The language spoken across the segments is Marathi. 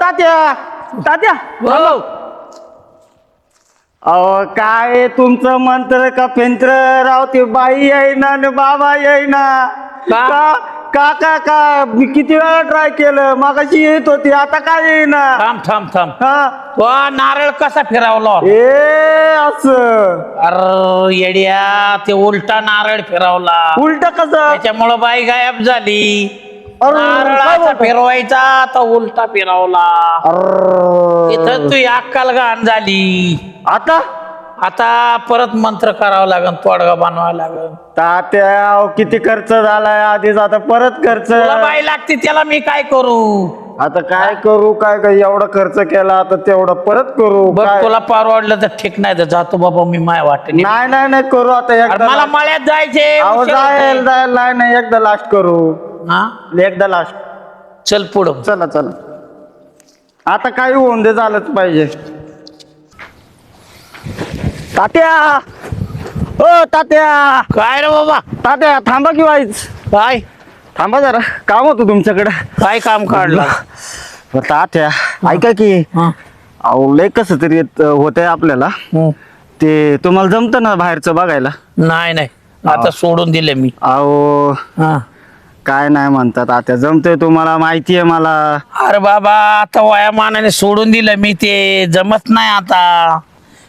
तात्या तात्या. हो. अहो काय तुमचं मंत्र का पेंत्र? राव ते बाई येईना आणि बाबा येईना. का? का का का का? मी किती वेळा ट्राय केलं? मागाशी येत होती आता काय येईना? थांब थांब थांब. हा. तो नारळ कसा फिरावला? ए असं. अरे येड्या ते उलटा नारळ फिरवला. उलट कसं? त्याच्यामुळं बाई गायब झाली. नारळाचा? फिरवायचा तर उलटा फिरवला. इथं तू अक्कल घाण झाली. आता? आता परत मंत्र करावं लागन तोडगा बनवावा लागन. तात्या अहो, किती खर्च झालाय आधीच आता परत खर्च. तुला बाई लागते त्याला मी काय करू? आता काय करू काय काय एवढा खर्च केला आता तेवढं परत करू बघ काय? तुला परवडलं तर ठीक नाही तर जातो बाबा मी माय वाटत नाही नाही नाही करू आता एकदा मला मळ्यात जायचे अहो उशीर जायल होतोय. जायल नाही नाही एकदा लास्ट करू. हा? एकदा लास्ट. चल पुढं. चला चला. आता काही होऊन दे झालंच पाहिजे. तात्या! ओ तात्या! काय रे बाबा? तात्या थांबा की वाईच काय? थांबा जरा. काम होतं तुमच्याकडे. काय काम काढलं? तात्या ऐका की. हा. अहो लय कसं तरी होतंय आपल्याला. हम्म. ते तुम्हाला जमतं ना बाहेरचं बघायला? नाही नाही. आता सोडून दिले मी. अहो. हा. काय नाही म्हणतात आता जमतंय तुम्हाला माहिती आहे मला. अरे बाबा आता वयामानाने सोडून दिलं मी ते जमत नाही आता.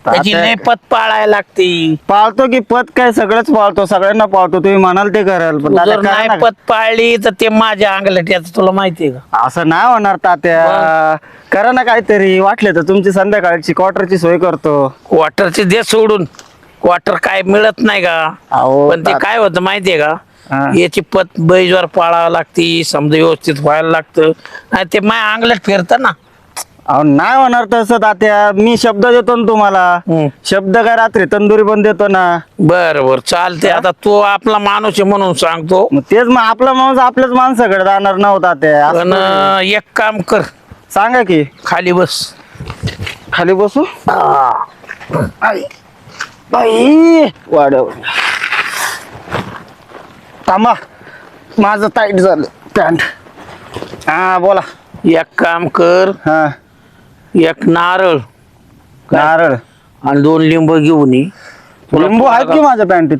त्याची आता- लेपत पाळायला लागते. पाळतो की पद काय सगळंच पाळतो सगळ्यांना पाळतो तुम्ही म्हणाल ते कराल पण तू तात्या जर करा नाही ना. पत पाळली तर ते माझ्या अंगलट याचं तुला माहितीये का? असं नाही होणार तात्या. करा ना काहीतरी वाटले तर तुमची संध्याकाळची क्वार्टरची सोय करतो. क्वार्टरचे दे सोडून. क्वार्टर काय मिळत नाही का? अहो पण ते ता- काय होतं माहितीये का? हा. याची पत बैजवर पाळावं लागती समजा व्यवस्थित व्हायला लागतं. नाही ते माय अंगलट फिरतं ना. अहो नाही होणार तसं तात्या. मी शब्द देतो ना तुम्हाला. हम्म. शब्द काय रात्री तंदुरी पण देतो ना. बर बर. चालते आता तू आपला माणूस आहे म्हणून सांगतो. मग तेच मग आपला माणूस आपल्याच माणसाकडे जाणार नव्हता त्या पण अं, एक काम कर. सांगा की. खाली बस. खाली बसू? आई. बाई. वाढव. थांबा. माझं टाईट झालं. पॅन्ट हा बोला. एक काम कर. हा. एक नारळ. नारळ. आणि दोन लिंब घेऊन ये. तुला लिंबू आहेत की माझ्या पॅन्टीत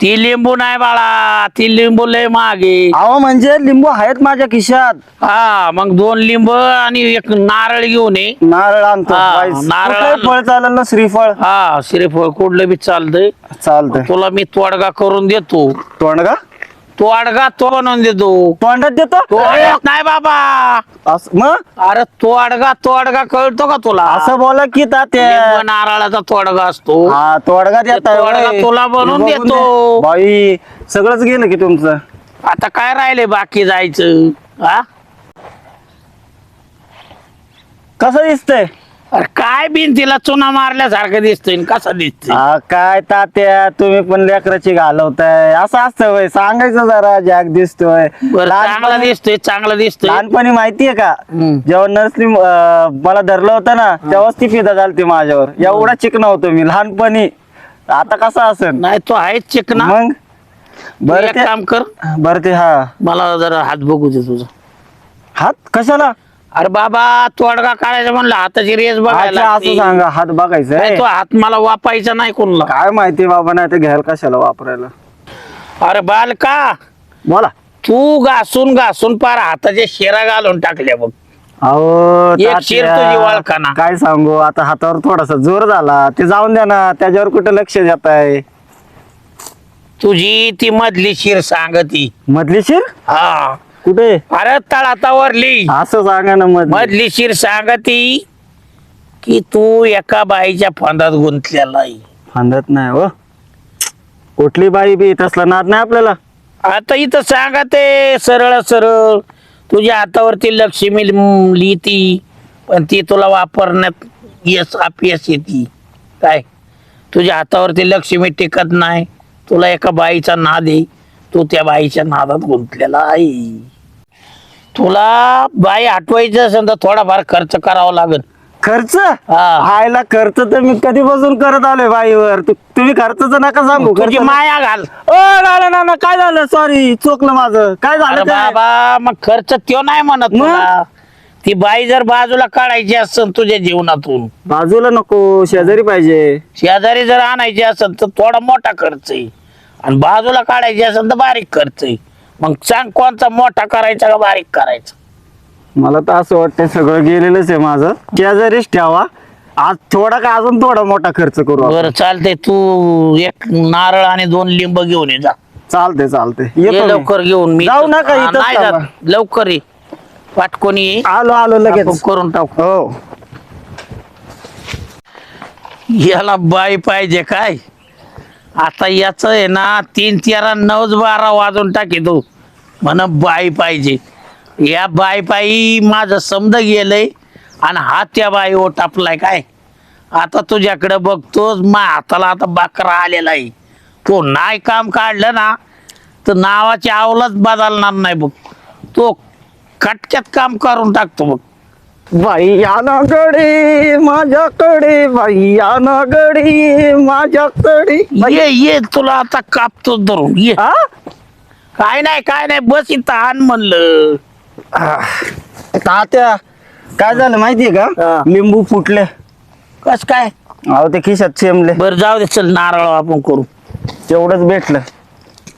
ती लिंबू नाही बाळा. ती लिंबू लय मागे अहो म्हणजे लिंबू आहेत माझ्या खिशात. हा मग दोन लिंब आणि एक नारळ घेऊन ये. नारळ आणतो. हा, बाईस. नारळ कुठलंही आणलं. फळ चालेल ना श्रीफळ? हा श्रीफळ कुठलं बी चालतंय. चालतंय. तुला मी तोडगा करून देतो. तोंड का तोडगा तो बनवून देतो. तोंडात देतो? नाही बाबा. असं- मग? अरे तोडगा तोडगा कळतो का तुला? असं बोला की तात्या लिंब नारळाचा तोडगा असतो. हा तोडगा होय. तुला बनवून बघून देतो. दे. बाई सगळंच गेलं की तुमचं. आता काय राहिले बाकी जायचं? हा? कसं दिसतंय? अरे काय बिन तिला चुना मारल्यासारखं दिसतोय आणि कसं दिसतोय? काय तात्या तुम्ही पण लेकराची घालवताय. असं असतं वय सांगायचं जरा जॅक दिसतोय. बरं चांगला लहानपणी दिसतोय चांगला दिसतोय. लहानपणी माहितीये का हम्म. जेव्हा नर्सरी मला धरलं होतं ना तेव्हाच ती फिदा झालती माझ्यावर. एवढा चिकन होतो मी लहानपणी. आता कसं असेल? नाही तो आहेच चिकना मग? तू बरं एक ते काम कर. बरं ते हा. मला जरा हात बघू दे तुझा. हात? कशाला? अरे बाबा तोडगा काढायचा म्हणलं हाताची रेस अच्छा बघायला असं लागते. सांगा हात बघायचा? नाही, तो हात मला वापायचा नाही कोणला. काय माहिती बाबा नाही ते घ्यायला कशाला वापरायला? अरे बालका बोला. तू घासून घासून पार हाताच्या शेरा घालून टाकल्या बघ. अहो एक तात्या, शिर तुझी वळखाना. काय सांगू आता हातावर थोडासा जोर झाला ते जाऊन द्या ना त्याच्यावर कुठं लक्ष देत आहे तुझी ती मधली शिर सांगती. मधली शिर? हा. कुठे? अरे तळातावरली असं सांगा ना मधली. मधली शिर सांगती की तू एका बाईच्या फांदात गुंतलेला आहे. फांदत नाही हो. कुठली बाई बी तसला नाद नाही आपल्याला. आता इथं सांगा ते सरळ सरळ. तुझ्या हातावरती लक्ष्मी ल- लिहिती पण ती तुला वापरण्यात यश अपयश येते. काय? तुझ्या हातावरती लक्ष्मी टिकत नाही. तुला एका बाईचा नाद आहे. तू त्या बाईच्या नादात गुंतलेला आहे. तुला बाई आठवायचं असेल तर थोडाफार खर्च करावा लागेल. खर्च? हा. आयला खर्च तर मी कधीपासून करत आलोय बाईवर. तु- तुम्ही खर्चाचं नका सांगू तुझी खर्च- माया घाल. ओ ना ना, ना काय झालं? सॉरी चोकलं माझं. काय अरे झालं? बाबा मग खर्च त्यो नाही म्हणत मग? तुला. ती बाई जर बाजूला काढायची असेल तुझ्या जीवनातून. बाजूला नको शेजारी पाहिजे. शेजारी जर आणायची असेल तर थोडा मोठा खर्च आहे. आणि बाजूला काढायची असेल तर बारीक खर्च आहे. मग सांग कोणता मोठा करायचा का बारीक करायचा? मला तर असं वाटतं सगळं गेलेलंच आहे माझं. शेजारीच ठेवा. आज थोडा का अजून थोडा मोठा खर्च करू आपण. बरं चालतंय. तू एक नारळ आणि दोन लिंब घेऊन ये जा. चालते चालते ये येतो मी. लवकर घेऊन मी जाऊ नका, हा, इथंच नाही थांबा. जात लवकर ये. पाटकोनी ये? आलो आलो आपण लगेच. करून टाकू. हो. याला बाई पाहिजे काय? आता याच आहे ना तीन तेरा नऊच बारा वाजून टाकी तू. म्हण बाई पाहिजे. या बाई पायी माझं समज गेलंय आणि हा त्या बाई ओ टापलाय काय? आता तुझ्याकडे बघतोच मा हाताला आता बाकरा आलेला आहे. तो नाही काम काढलं ना तर नावाची आवलाच बदलणार नाही बघ. तो कटक्यात काम करून टाकतो बघ. बाई याना गडी माझ्याकडे बाई याना गडी माझ्याकडे ये ये तुला आता कापतो धरून ये. आ? काय नाही काय नाही बस इथं आण म्हणलं. तात्या काय झालं माहितीये का? हा. लिंबू फुटले. कस काय? अहो ते खिशात शेमले बर जाऊ दे चल नारळ आपण करू. तेवढंच भेटलं.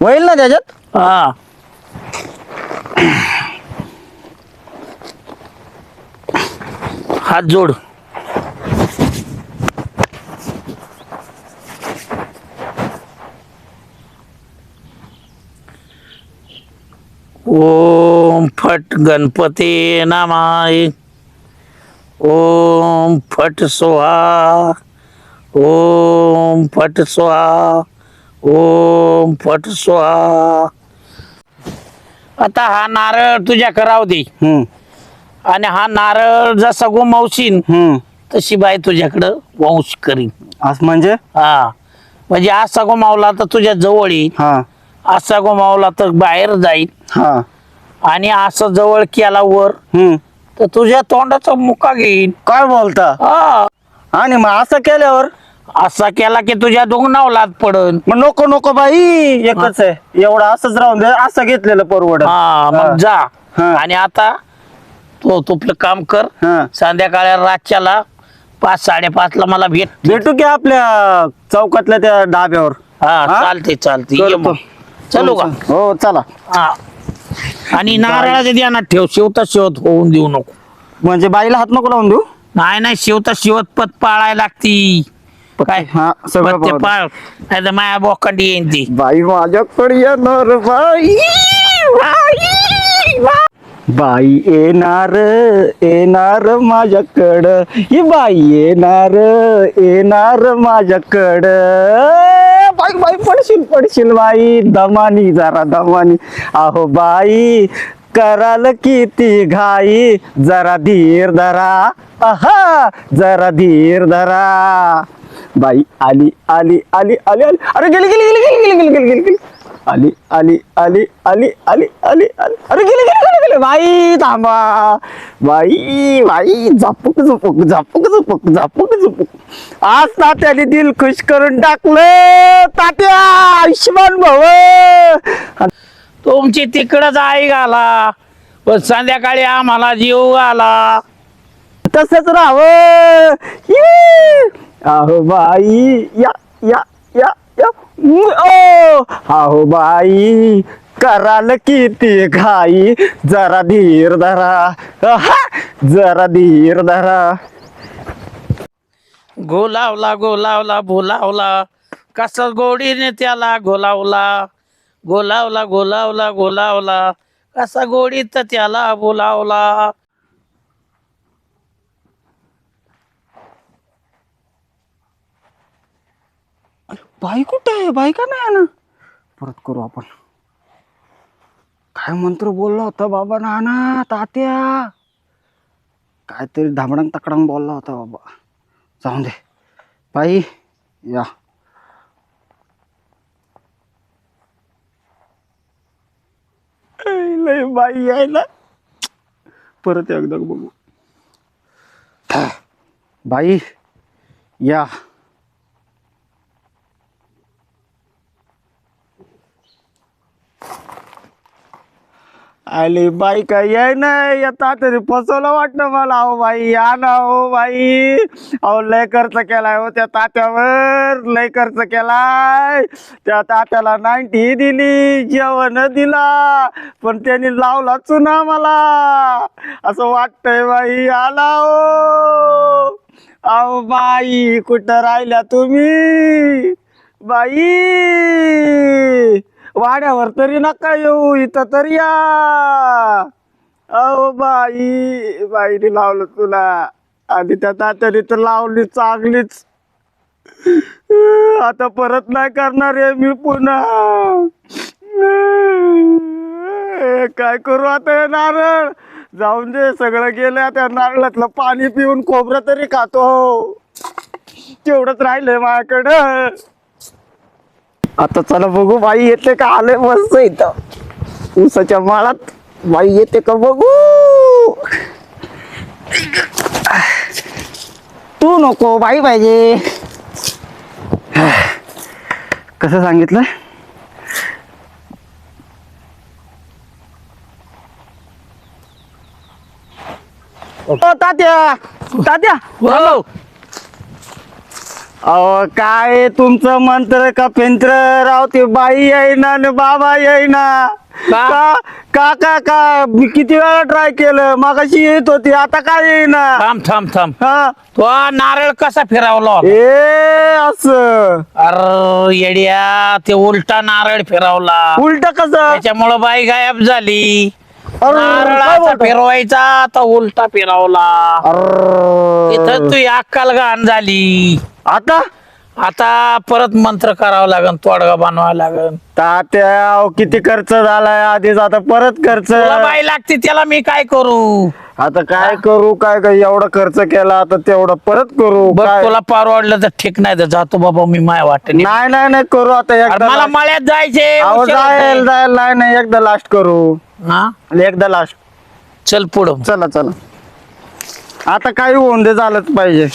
होईल ना त्याच्यात? हा. हात जोड. ओम फट गणपती नामाय. ओम फट सोहा. ओम फट सोहा. ओम फट सोहा. आता हा नारळ तुझ्या कराव दे. हम्म. आणि हा नारळ जसा गोमावशीन हम्म. तशी बाई तुझ्याकडं वंश करीन. असं म्हणजे? हा. म्हणजे असा गोमावला तर तुझ्या जवळ येईल हा. असा गोमावला तर बाहेर जाईल हा. आणि असं जवळ केला वर हम्म. तर तुझ्या तोंडाचा मुका घेईन. काय बोलता? हा. आणि मग असं केल्यावर? असा केला की तुझ्या दोघनावलात पडन. मग नको नको बाई एकच आहे. एवढं असंच राहून दे असं घेतलेलं परवड हा मग जा. हा. आणि आता तो तुपलं काम कर. हा. संध्याकाळी रातच्याला पाच साडेपाच ला मला भेट. भेटू की आपल्या चौकातल्या त्या डाब्यावर हा हा? चालते चालते ये करतो. चलू का? हो चला. हा. आणि नारळाच्या ध्यानात ठेव शिवता शिवत होऊन देऊ नको. म्हणजे बाईला हात नको लावून देऊ? नाही नाही शिवता शिवत पत पाळायला लागती. काय? हा सगळं पाहू. पाळ. नाही तर माया बोकांडी येईन ती. बाई माझ्याकडे येणार बाई बाई. बाई येणार येणार माझ्याकडं. ही बाई येणार येणार माझ्याकडं. बाई बाई पडशील पडशील बाई. दमानी जरा दमानी. अहो बाई कराल किती घाई. जरा धीर धरा. आहा जरा धीर धरा. बाई आली आली आली आली आली. अरे गेली गेली गेली गेली गेली गेली गेली गेली गेली. आली आली आली आली आली आली आली. अरे गेली गेली गेली गेली. बाई थांबा. बाई बाई झापक झुपक झापक झुपक झापक झुपक. आज तात्याने दिल खुश करून टाकलं. तात्या आयुष्यमान भव तुमची तिकडच आई घाला. पण संध्याकाळी आम्हाला जीव घाला. तसंच राहावं. अहो बाई या या या. अहो बाई कराल किती घाई? जरा धीर धरा. जरा धीर धरा. गोलावला गोलावला बोलावला कसं गोडीने त्याला गोलावला गोलावला गोलावला गोलावला. कसा गोडीत त्याला बोलावला बाई कुठे आहे? बाई का नाही ना? परत करू आपण. काय मंत्र बोलला होता बाबा नाना? तात्या? काहीतरी धामडंग तकडंग बोलला होता बाबा. जाऊन दे. बाई या. लय बाई यायला परत एकदा बघू. बाई या. आली बाई काय याय नाही येता तरी फसवलं वाटतं मला. अहो बाई या ना हो बाई. अहो लय खर्च केलाय हो त्या तात्यावर. लय खर्च केलाय. त्या तात्याला नाईन्टी दिली जेवण दिला पण त्यांनी लावला चुना मला. असं वाटतंय बाई आला हो. अहो बाई कुठं राहिल्या तुम्ही? बाई! वाड्यावर तरी नका येऊ इथं तरी या. अहो बाई बाईने लावलं तुला. आणि त्या तात्याने तर लावली चांगलीच. आता परत नाही करणार आहे मी पुन्हा. काय करू आता हे नारळ? जाऊन दे सगळं गेलं त्या नारळातलं पाणी पिऊन खोबरं तरी खातो. तेवढंच राहिलंय माझ्याकडं. आता चला बघू बाई येते का? आले मस्त इथं. ऊसाच्या माळात बाई येते का बघू? तू नको बाई पाहिजे. कसं सांगितलं? ओ तात्या तात्या अहो काय तुमचं मंत्र का पेंत्र? राव ते बाई येईना आणि बाबा येईना. का? का? का का का? मी किती वेळा ट्राय केलं? मागाशी येत होती आता काय येईना? थांब थांब थांब. हा? तो नारळ कसा फिरावला? ए असं. अरे येड्या ते उलटा नारळ फिरवला. उलट कसं? त्याच्यामुळं बाई गायब झाली. नारळाचा? फिरवायचा तर उलटा फिरवला. अर्र. तू अक्कल घाण झाली. आता? आता परत मंत्र करावं लागन तोडगा बनवावं लागन. तात्या किती खर्च झालाय आधीच आता परत खर्च. तुला बाई लागते त्याला मी काय करू? आता काय करू काय काय एवढा खर्च केला आता तेवढं परत करू बघ काय? तुला परवडलं तर ठीक नाही तर जातो बाबा मी माय वाटत नाही नाही नाही करू आता एकदा मला. मळ्यात जायचे अहो उशीर जाईल होतोय. जाईल नाही नाही एकदा लास्ट करू. हा? एकदा लास्ट चल पुढं. चला चला. आता काही होऊन दे झालंच पाहिजे.